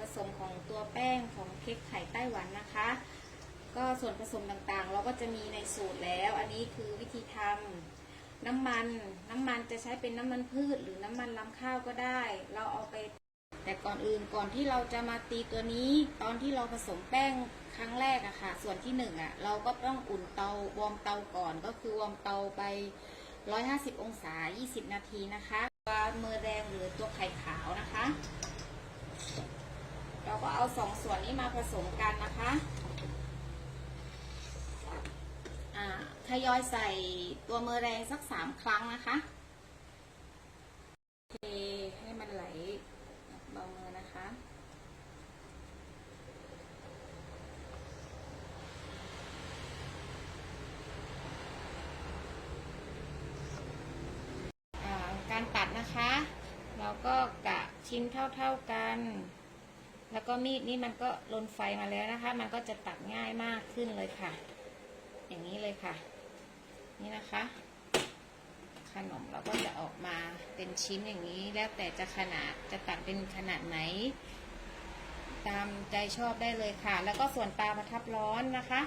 ผสมของตัวแป้งของเค้กไข่ไต้หวันนะคะ ก็ส่วนผสมต่างๆ เราก็จะมีในสูตรแล้ว อันนี้คือวิธีทำน้ำมัน น้ำมันจะใช้เป็นน้ำมันพืช หรือน้ำมันลำข้าวก็ได้ เราเอาไป แต่ก่อนอื่นก่อนที่เราจะมาตีตัวนี้ ตอนที่เราผสมแป้งครั้งแรกอะค่ะ ส่วนที่หนึ่งอะเราก็ต้องอุ่นเตาวอร์มเตาก่อนก็คือวอร์มเตาไป 150 องศา 20 นาทีนะคะ ตัวเมอแดงหรือตัวไข่ขาวนะคะ เราก็เอาสองส่วนนี้มาผสมกันนะคะอ่าทยอยใส่ตัวเมอแรงสักสามครั้งนะคะเทให้มันไหลเบามือนะคะอ่าการตัดนะคะ เราก็กะชิ้นเท่าๆกัน แล้วก็มีดนี่มันก็ลนไฟมาแล้วนะคะ มันก็จะตัดง่ายมากขึ้นเลยค่ะ อย่างนี้เลยค่ะ นี่นะคะ ขนมเราก็จะออกมาเป็นชิ้นอย่างนี้ แล้วแต่จะขนาดจะตัดเป็นขนาดไหน ตามใจชอบได้เลยค่ะ แล้วก็ส่วนตาประทับร้อนนะคะ